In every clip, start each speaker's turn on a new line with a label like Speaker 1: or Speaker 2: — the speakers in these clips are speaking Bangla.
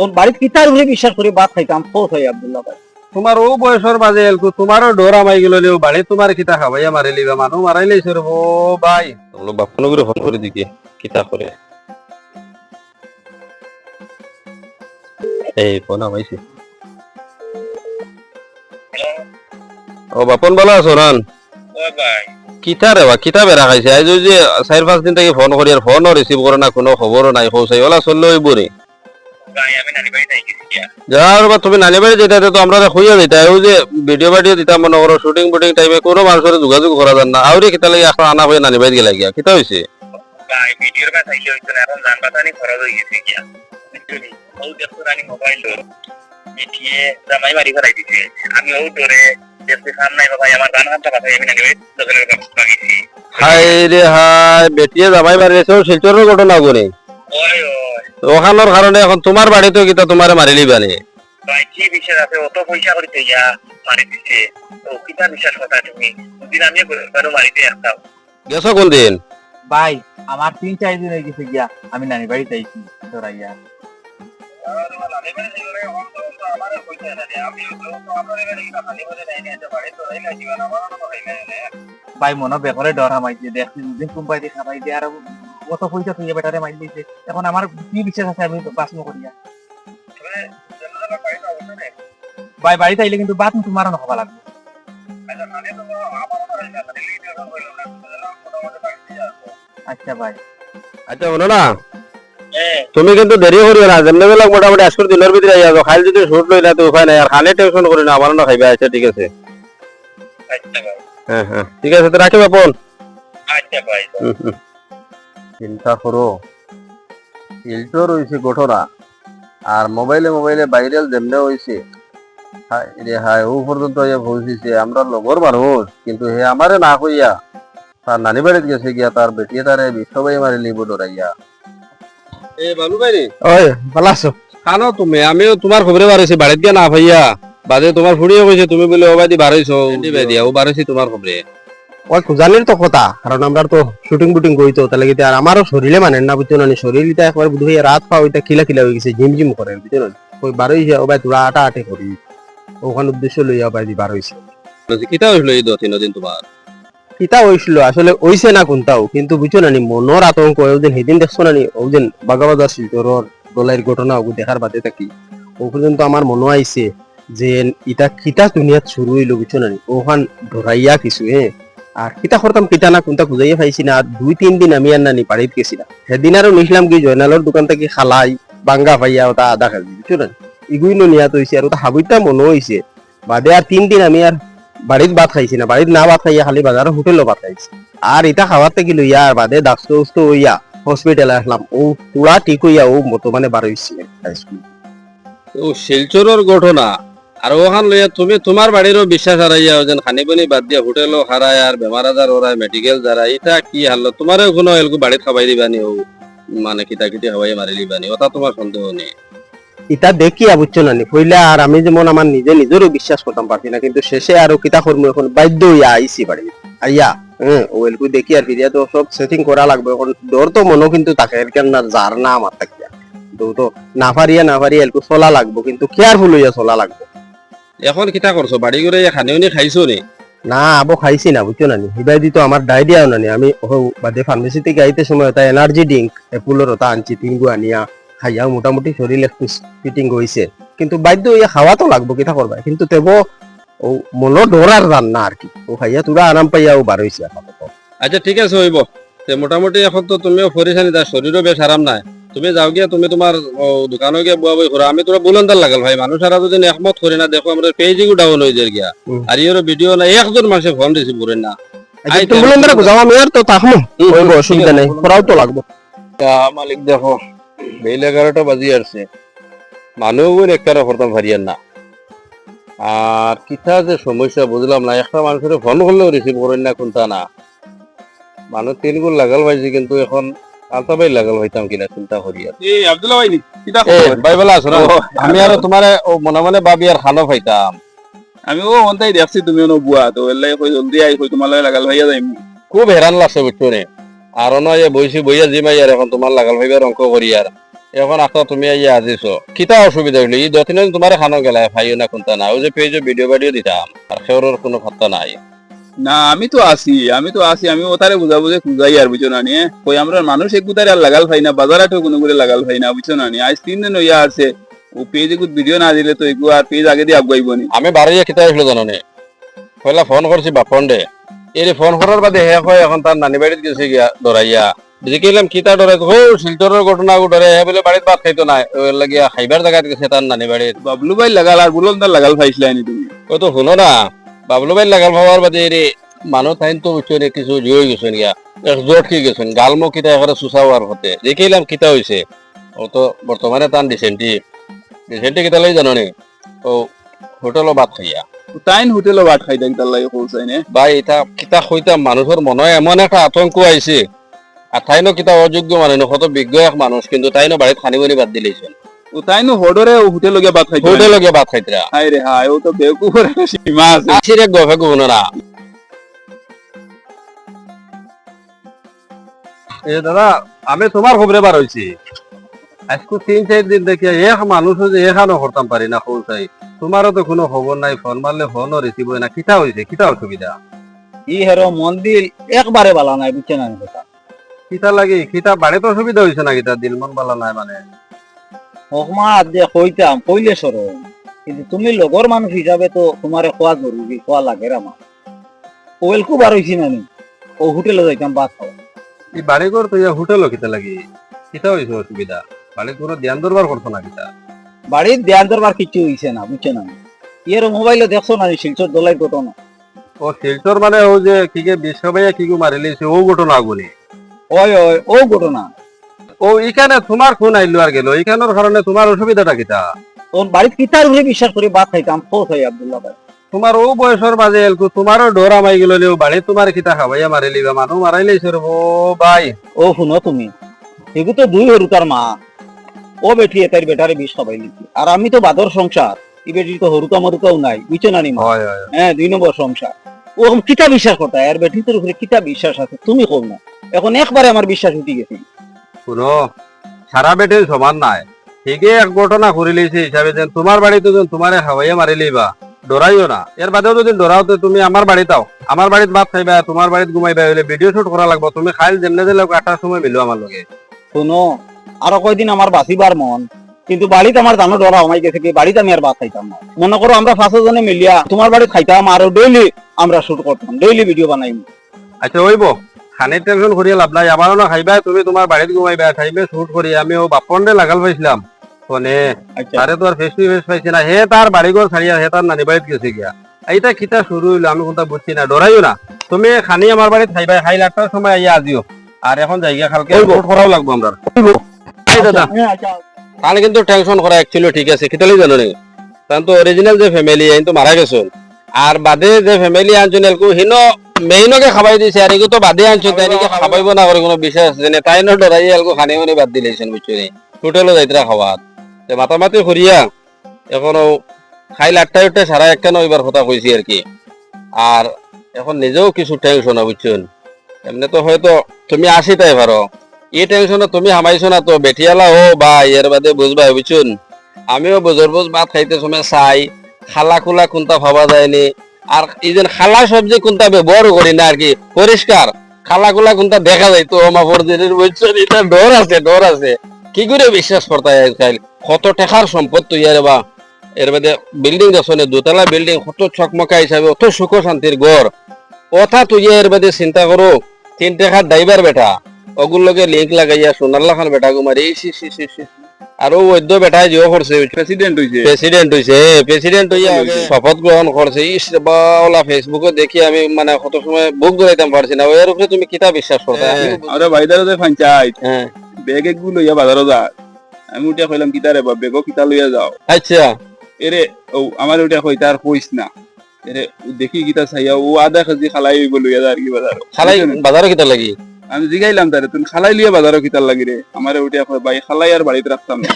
Speaker 1: তোর বাড়িতে কিতার উপরে বিশ্বাস করে বাদ খাইতাম ফোস হয় আব্দুল্লাহ ভাই।
Speaker 2: তোমার ও বয়সের মাঝে এলকু তোমারও ডোরা মাই গেল লিও বাড়ি তোমার কিতা খাবাইয়া মারি লিবা মানুষ মারাই লাইছে রে ও ভাই।
Speaker 3: তোমরা বাপন করে ফোন করে দিকে কিতা করে। এই ফোন আমাইছে। ও বাপন ভালো আছো রান কিতা রে বা কিতা বেড়া খাইছে। আজ যে চার পাঁচ দিন থেকে ফোন করি আর ফোনও রিসিভ করে না কোনো খবরও নাই। হৌসাই ওলা চললে ওই বরে বা তুমি বাড়ি তো আমরা ওই যে ভিডিও দিতাম মনে করো শুটিং বুটিং টাইমে কোনো মানুষের যোগাযোগ করা যান না আউরে কিতা লাগে এখন আনা হয়ে নানি বাড়ি গেলা গিয়া কিতা হয়েছে
Speaker 4: আমি ও ডরে
Speaker 3: হাই রে হাই বেটিয়ে জামাই শিলচরের ঘটনা করে ওখানোর কারণে এখন তোমার বাড়িতেও কিতা তোমারে মারি লিবানি
Speaker 4: ভাই কি বিশ্বাস আছে? অত পয়সা করে ইয়া মারি দিছে। তো কিতা বিশ্বাস কথা তুমি? দিন আমি কেন মারিতে আসতাম।
Speaker 3: গেছো কোন দিন
Speaker 1: ভাই আমার তিন চার দিন হয়ে গেছে গিয়া আমি নানি বাড়িতে আইছি তোরাইয়া ভাই মনে বেকরে ডর হামাইছে দেখছি দুদিন কোম্পাই দিয়ে খাবাই দিয়ে আর কত পয়সা তুই বেটারে মাই দিয়েছে এখন আমার কি বিশ্বাস আছে আমি বাস করিয়া? ভাই বাড়িতে আইলে কিন্তু বাত তোমার হবা লাগবে। আচ্ছা ভাই
Speaker 3: আচ্ছা শোনো না। তুমি কিন্তু দেরি করিও না যেমনি বেলা মোটামুটি আজকের দিনের ভিতরে আইয়া যাও। খাইল যদি শুট লইলা তো উপায় নাই আর খালে টেনশন করি না আমার না খাইবে আচ্ছা ঠিক আছে।
Speaker 4: আচ্ছা ভাই
Speaker 3: হ্যাঁ হ্যাঁ ঠিক আছে তো রাখি বাপন।
Speaker 4: আচ্ছা ভাই
Speaker 3: হুম, হুম। চিন্তা করো। শিলচর হয়েছে ঘটনা। আর মোবাইলে মোবাইলে ভাইরাল যেমনে হয়েছে হায় রে হায় ও পর্যন্ত ইয়ে পৌঁছিছে আমরা লগর মানুষ কিন্তু হে আমারে না কইয়া। তার নানি বাড়িতে গেছে গিয়া তার বেটিয়ে তারে বিশ্ববাই মারি লিব ডরাইয়া এ বালু ভাই রে
Speaker 2: ওই ভালো আছো।
Speaker 3: খানো তুমি? আমিও তোমার খবরে বাড়াইছি বাড়িত গিয়া না ভাইয়া। বাদে তোমার ফুড়িয়ে কইছে তুমি বলে ও বাদি বাড়াইছো ও বাড়াইছি তোমার খবরে
Speaker 2: ওই খুঁজানির তো কথা কারণ আমরা তো শুটিং বুটিং করিতো তাহলে কি আর আমারও শরীরে মানে না বুঝছ না শরীর একবার বুধ হয়ে রাত পাও এটা খিলা খিলা হয়ে গেছে বুঝছ না ওই বার হয়েছে ও ভাই তোরা আটা আটে করি ওখান উদ্দেশ্য লইয়া ভাই বার
Speaker 3: কিতা হইল এই দু তিন দিন তোমার
Speaker 2: কিতা হইছিল আসলে হইছে না কোনটাও কিন্তু বুঝছ না নি মনের আতঙ্ক ওদিন সেদিন দেখছ না নি ওদিন শিলচরের দলের ঘটনা ওগু দেখার বাদে থাকি ও পর্যন্ত আমার মনে আইছে যে ইটা কিতা দুনিয়াত শুরু হইল বুঝছ না নি ওখান ধরাইয়া কিছু হ্যাঁ আর কিতা করতাম কিতা না কোনটা খুঁজাইয়া পাইছি না দুই, তিন দিন আমি আর নানি বাড়িত গেছিলাম সেদিন আরও নিছিলাম কি জয়নালর দোকান থেকে খালাই বাঙ্গা পাইয়া ওটা আদা খাবি বুঝছ না ইগুই নিয়াত হইছে আর ওটা হাবিটা মনে হইছে বাদে আর তিন দিন আমি আর বাড়িত ভাত খাইছি না বাড়িত না ভাত খাইয়া খালি বাজারের হোটেলও ভাত খাইছি। আর এটা খাওয়াতে গেল ইয়ার বাদে ডাক্ত উস্ত হইয়া হসপিটালে আসলাম ও পুরা ঠিক হইয়া ও বর্তমানে বার হইছে
Speaker 3: ও শিলচরের ঘটনা। আর ওখান লইয়া তুমি তোমার বাড়িরও বিশ্বাস হারাইয়া যেন খানি পানি বাদ দিয়া হোটেলও হারায় আর বেমার আজার ওরাই মেডিকেল যারা এটা কি হারলো তোমারও কোনো এলকু বাড়িত খাবাই দিবানি ও মানে কিতা কিতি খাবাই মারি দিবানি ওটা তোমার সন্দেহ নেই
Speaker 2: এটা দেখিয়া বুঝছ না কইলে আর আমি যেমন আমার নিজে নিজেরও বিশ্বাস করতাম পারছি না, কিন্তু শেষে আর কিতা করব এখন বাধ্য হইয়া আইছি বাড়ি। আইয়া হ্যাঁ ওয়েলকু দেখি আর ফিরিয়া তো সব সেটিং করা লাগবে, এখন ডর তো মনে কিন্তু তাকে এরকম না যার না আমার থাকিয়া তো না পারিয়া না পারিয়া এলকু চলা লাগবো, কিন্তু কেয়ারফুল হইয়া চলা লাগবে।
Speaker 3: এখন কিতা করছ বাড়ি করে খানি উনি খাইছো নি?
Speaker 2: না আবো খাইছি না বুঝছ না নি? হিবাই দিত আমার ডায়রিয়াও না আমি ও বাদে ফার্মেসি থেকে আইতে সময় ওটা এনার্জি ড্রিঙ্ক এপুলোর ওটা আনছি তিনগু আনিয়া খাইয়াও মোটামুটি শরীর একটু ফিটিং হইছে কিন্তু বাধ্য হইয়া খাওয়া তো লাগবো কিতা করবা কিন্তু তেব ও মনো ডরার রান না আর কি? ও খাইয়া তোরা আরাম পাইয়া ও বার আপাতত।
Speaker 3: আচ্ছা ঠিক আছে হইব মোটামুটি এখন তো তুমিও ফরিসানি তার শরীরও বেশ আরাম নাই। তুমি যাও গিয়া তুমি তোমার ও, দোকানে গিয়া বই আমি তোরা বুলন্দার লাগাল ভাই মানুষ আর যদি একমত করি না দেখো আমরা পেজে ডাউন হয়ে যায় গিয়া। আর ইয়ের ভিডিও না একজন মানুষে ফোন না।
Speaker 2: আচ্ছা যাও আমি আর তো থাকমু হইব অসুবিধা নেই করাও তো লাগবো।
Speaker 3: মালিক দেখো বেল এগারোটা বাজি আসছে মানুষ একটা করতাম ভারিয়ার না। আর কিতা যে সমস্যা বুঝলাম না একটা মানুষের ফোন করলেও রিসিভ করেন না কোনটা না। মানুষ তিন গুণ লাগাল পাইছি কিন্তু এখন আলতা বাই লাগাল হইতাম কিনা চিন্তা করি আর।
Speaker 5: এই আব্দুল্লাহ ভাই কিতা
Speaker 3: এ,
Speaker 5: খবর?
Speaker 3: ভাই বেলা আছো না আমি আর তোমার ও মনে মনে ভাবি আর খানো পাইতাম
Speaker 5: আমি ও অন্তাই দেখছি তুমি ono বুয়া তো এলাই কই জলদি আই কই তোমার লাগে লাগাল ভাইয়া যাইম।
Speaker 3: খুব হেরান লাগছে নে আর নয় বইছি বইয়া জিমাই আর এখন তোমার লাগাল ভাইবার অঙ্ক করি আর এখন আখতা তুমি আইয়া আজিছ কিতা অসুবিধা হইল? ই দতিন তোমার খানো গেলা ভাইও না কোনটা না ওই যে পেজে ভিডিও ভিডিও দিতাম। আর সেওর কোনো ফাত্তা নাই।
Speaker 5: না আমি তো আছি আমি তো আছি আমি ওতারে বুঝাবো যে খুঁজাই আর বুঝছ না নিয়ে কই আমরা মানুষ এক গুতারে আর লাগাল ভাই না বাজারাটো কোনো করে লাগাল ভাই না বুঝছ না নি আজ তিন দিন হইয়া আছে ও পেজ এগুত ভিডিও না দিলে তো এগু আর পেজ আগে দিয়ে আগাইব নি।
Speaker 3: আমি বাড়িয়ে কিতা আসলো জানো নে পয়লা ফোন করছি বাপন দে এই ফোন করার বাদে হে হয় এখন তার নানি বাড়িতে গেছে গিয়া ডরাইয়া দেখিলাম কিতা ডরে ও শিলচরের ঘটনা ডরে হে বলে বাড়িতে ভাত খাইতো না ওই লাগিয়া খাইবার জায়গাত গেছে তার নানি বাড়িত।
Speaker 5: বাবলু ভাই লাগাল আর বুলন তার লাগাল ভাইছিলাই নি তুমি।
Speaker 3: ও তো শুনো না বাবলু ভাই লাগাল ভাবার বাদে রে মানুহ ঠাইন তো উঠছে কিছু জুই গেছেন গিয়া। জোট কি গেছেন? গালমো কিতা এখানে সুসাওয়ার হতে। দেখিলাম কিতা হইছে ও তো বর্তমানে তান ডিসেন্টি ডিসেন্টি কিতা লই জানো নি ও হোটেলও ভাত খাইয়া।
Speaker 5: তাইন হোটেলে ভাত খাই দেখ তার লাগে কৌসাই নে?
Speaker 3: বা এটা কিতা কইতাম মানুষের মনে এমন একটা আতঙ্ক আইছে আর তাইনো কিতা অযোগ্য মানুষ কত বিজ্ঞ এক মানুষ কিন্তু তাইনো বাড়িত খানি বনি বাদ দিলেছেন
Speaker 5: ও তাইনো হডরে ও হোটেল লগে ভাত খাই
Speaker 3: হোটেলে গিয়ে ভাত খাইতরা
Speaker 5: হাই রে হাই ও তো বেকুফের সীমা আছে।
Speaker 3: আসিরে গফে
Speaker 2: এ দাদা আমি তোমার খবরে বার আজকে তিন চার দিন দেখি এক মানুষ যে এখানো করতাম পারি না চাই। তোমারও তো কোনো খবর নাই ফোন মারলে ফোনও রিসিভ হয় না। কিতা হয়েছে কিতা অসুবিধা?
Speaker 1: ই হেরো মন্দির একবারে বালা নাই বুঝছে না কথা?
Speaker 2: কিতা লাগে কিতা বাড়িতে অসুবিধা হয়েছে না কিতা? দিল মন বালা নাই মানে।
Speaker 1: হকমা যে কইতাম কইলে সরো কিন্তু তুমি লগর মানুষ হিসাবে তো তোমারে খোয়া জরুরি খোয়া লাগে আমার ওয়েলকু বার হইছি না ও হোটেলে যাইতাম খাওয়া
Speaker 2: এই তো ইয়া হোটেলও কিতা লাগে কিতা হয়েছে অসুবিধা? বাড়ি কোনো ধ্যান দরবার করতো না কিতা
Speaker 1: বাড়ির দেয়ান দরবার কিছু হইছে না বুঝছে না? ইয়ের মোবাইলে দেখছ না শিলচর দলাই ঘটনা।
Speaker 2: ও শিলচর মানে ও যে কি কে বিশ্বভাইয়া কি ও ঘটনা আগুনি
Speaker 1: ওই ওই ও ঘটনা।
Speaker 2: ও এখানে তোমার ফোন আইলো আর গেল। এখানোর কারণে তোমার অসুবিধাটা কিতা
Speaker 1: তোর কিতার উপরে বিশ্বাস করে ভাত খাইতাম খোঁজ হয় আব্দুল্লাহ ভাই।
Speaker 2: তোমার ও বয়সের মাঝে এলকু তোমারও ডোর গেল লিও বাড়ি তোমার কিতা খাবাইয়া মারি লিবা মানুহ মারাই লাইছে রে ও ভাই।
Speaker 1: ও শুনো তুমি এগু তো দুই হরু তার মা। ও বেটি তার বেটারে বিষ খাবাই লিখি। আর আমি তো বাদর সংসার এই বেটি তো হরুকা মরুকাও নাই বুঝছ না নি মা?
Speaker 2: হয়
Speaker 1: দুই নম্বর সংসার। ও কিতা বিশ্বাস করতে আর বেটির উপরে কিতা বিশ্বাস আছে তুমি কম না। এখন একবারে আমার বিশ্বাস উঠে গেছে।
Speaker 2: শুনো সারা বেটে সমান নাই। ঠিকই এক ঘটনা করে লিছে হিসাবে যেন তোমার বাড়িতে যেন তোমারে খাওয়াইয়া মারি লিবা ডরাইও না। এর বাদেও যদি ডরাও তো তুমি আমার বাড়িতে আও। আমার বাড়িতে ভাত খাইবা তোমার বাড়িতে ঘুমাইবা হইলে ভিডিও শুট করা লাগবে। তুমি খাইল যেমনে দিলে আটটার সময় মিলো আমার লগে।
Speaker 1: শোনো আরও কয়দিন আমার বাঁচিবার মন। কিন্তু বাড়িতে আমার জানো ডরা হমাই গেছে কি বাড়িতে আমি আর ভাত খাইতাম না। মনে করো আমরা পাঁচজনে মিলিয়া তোমার বাড়িতে খাইতাম আর ডেইলি আমরা শুট করতাম ডেইলি ভিডিও বানাইম।
Speaker 2: আচ্ছা ওইব খানির টেনশন করিয়া লাভ নাই। আমারও না খাইবা তুমি তোমার বাড়িতে ঘুমাইবা খাইবে শুট করি আমি ও বাপন্ডে লাগাল পাইছিলাম। ফোনে
Speaker 1: আচ্ছা।
Speaker 2: তারে তো আর ফেস টু ফেস পাইছি না। হে তার বাড়ি ঘর ছাড়িয়া হে তার নানি বাড়িতে গেছে গিয়া। এইটা কিতা শুরু হইল আমি কোনটা বুঝছি না ডরাইও না। তুমি খানি আমার বাড়িতে খাইবা খাইলে আটটার সময় আইয়া আজিও আর এখন জায়গা খালকে রিপোর্ট করাও লাগবো আমরা দাদা
Speaker 1: হ্যাঁ, আচ্ছা।
Speaker 3: তাহলে কিন্তু টেনশন করা অ্যাকচুয়ালি ঠিক আছে কিতালি জানো নি? কারণ তো অরিজিনাল যে ফ্যামিলি আইন তো মারা গেছেন আর বাদে যে ফ্যামিলি আনছেন এলকু হিনো মেইনকে খাবাই দিছে, আর তো বাদে আনছেন তাই নাকি খাবাইব না করে কোনো বিশ্বাস আছে তাই না ডরাই এলকু খানি মানি বাদ দিলেছেন বুঝছ নি হোটেলও যাইতরা খাওয়াত তে মাতামাতি করিয়া এখনও খাইল আটটাই উঠে সারা একটা নইবার কথা কইছি আর কি। আর এখন নিজেও কিছু টেনশন বুঝছেন এমনি তো হয়তো তুমি আসিতাই পারো এই টেনশনে তুমি হামাইছো না তো, বেঠিয়ালা ও ভাই এর বাদে বুঝবা বুঝছুন আমিও বুঝর বুঝ ভাত খাইতে সময় চাই খালা খুলা কোনটা ভাবা যায়নি আর এই যে খালা সবজি কোনটা ব্যবহার করি না আর কি পরিষ্কার। খালা খুলা কোনটা দেখা যায়, তো আমার ফরজিনের বুঝছেন এটা ডর আছে ডর আছে। কি করে বিশ্বাস করতে আজকাল? কত টাকার সম্পদ তো ইয়ারে বা। এর বাদে বিল্ডিং দেখছনে দোতলা বিল্ডিং, কত চকমকা হিসাবে অত সুখ শান্তির ঘর। কথা তুই এর বাদে চিন্তা করো, তিন টাকার ড্রাইভার বেটা ওগুর লগে লিঙ্ক লাগাইয়া সোনাল্লা খান বেটা গুমারি ইস। আর ও বৈদ্য বেটায় জিও করছে
Speaker 5: প্রেসিডেন্ট হইছে
Speaker 3: প্রেসিডেন্ট হইছে প্রেসিডেন্ট হইয়া আগে শপথ গ্রহণ করছে ইস রে বা ওলা ফেসবুকে দেখি আমি মানে কত সময় বুক ধরাইতাম পারছি না। ওর উপরে তুমি কিতা বিশ্বাস করতে
Speaker 5: আমরা বাইদারে যে পঞ্চায়েত।
Speaker 3: হ্যাঁ
Speaker 5: বেগ একগুলো ইয়া বাজারও যা আমি উঠিয়া কইলাম কিতা রে বা বেগও কিতা লইয়া যাও।
Speaker 3: আচ্ছা।
Speaker 5: এরে ও আমার উঠিয়া কই তার কইস না। এরে দেখি কিতা চাইয়া ও আধা কেজি খালাই হইব লইয়া যা আর কি বাজার
Speaker 3: খালাই বাজারও কিতা লাগি?
Speaker 5: আমি জিগাইলাম তারে তুমি খালাই লিয়া বাজারও কিতার লাগি রে। আমারে উঠিয়া কই ভাই খালাই আর বাড়িতে রাখতাম না।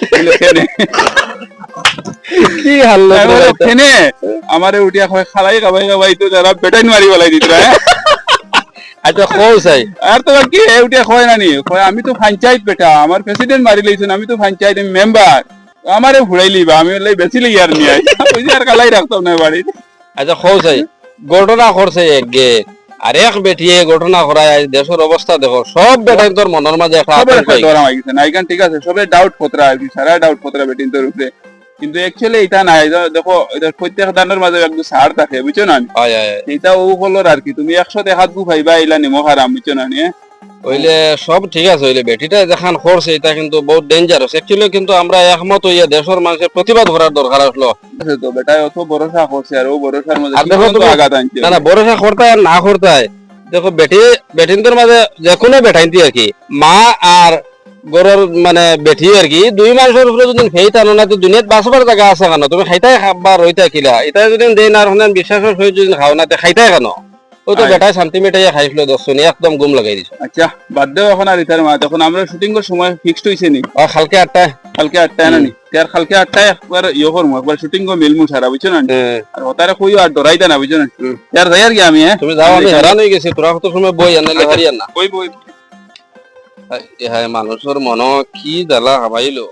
Speaker 3: কি হাল্লা
Speaker 5: "কেনে?" আমারে উঠিয়া কই খালাই খাবাই খাবাই তো যারা বেটাইন মারি বলাই দিত
Speaker 3: আচ্ছা কও চাই?
Speaker 5: আর তো কি? উঠে কয় না নি কয় আমি তো পঞ্চায়েত বেটা আমার প্রেসিডেন্ট মারি লইছেন আমি তো পঞ্চায়েত মেম্বার। আমারে ঘুরাই লিবা আমি লাই বেশি লই আর নিয়ে ওই যে আর কালাই রাখতাম না বাড়ি
Speaker 3: আচ্ছা কও চাই। ঘটনা করছে একগে আর এক বেটিয়ে ঘটনা করায় দেশের অবস্থা দেখো। সব বেটাই তোর মনের মাঝে একটা
Speaker 5: নাইকান ঠিক আছে সবে ডাউট পত্রা আর কি সারা ডাউট পত্রা বেটিন তোর উপরে। কিন্তু অ্যাকচুয়ালি এটা নাই। দেখো প্রত্যেক দানের মাঝে একটু সার থাকে বুঝছ না?
Speaker 3: হয়, হয়, হয়।
Speaker 5: এটা ও হলো আর কি। তুমি একশো দেখাত গু খাইবা এলা নিমখ হারাম বুঝছ না? নি
Speaker 3: হইলে সব ঠিক আছে হইলে বেটিটা যেখান করছে এটা কিন্তু বহুত ডেঞ্জারাস অ্যাকচুয়ালি কিন্তু আমরা একমত হইয়া দেশের মানুষের প্রতিবাদ করার দরকার আসলো।
Speaker 5: তো অত ভরসা করছে আর ও ভরসার মধ্যে
Speaker 3: আর দেখো তুমি- না না ভরসা করতে আর না করতে দেখো বেটি বেটিনদের মাঝে যে কোনো বেটাইন্তি আর কি। মা আর গরুর মানে বেটি আর কি দুই মানুষের উপরে যদি ফেই টানো না তো দুনিয়াত বাঁচবার জায়গা আছে কেন? তুমি খাইতাই খাবা রইতা কিলা এটা যদি দেই না আর হনে বিশ্বাসের সহিত যদি খাও না খাইতাই কেন? ওই তো। বেটাই শান্তি মিটাইয়া খাইছিল দশজনী একদম গুম লাগাই দিছে।
Speaker 5: আচ্ছা বাদ দেও এখন আর ইতার মা তখন আমরা শুটিং এর সময় ফিক্সড হইছে নি?
Speaker 3: আর কালকে আটটা
Speaker 5: কালকে আটটায় না? নি তার কালকে আটটায় একবার ইয়ে করব একবার শুটিং কো মিলমু সারা বুঝছ না আর ওতারে না বুঝছ না তার যাই আর কি আমি হ্যাঁ
Speaker 3: তুমি যাও আমি হেরান হয়ে গেছি তোরা কত সময় বই আনলে হারিয়ান না
Speaker 5: কই বই
Speaker 3: হ্যাঁ মানুষের মন কি জ্বালা হাবাইলো।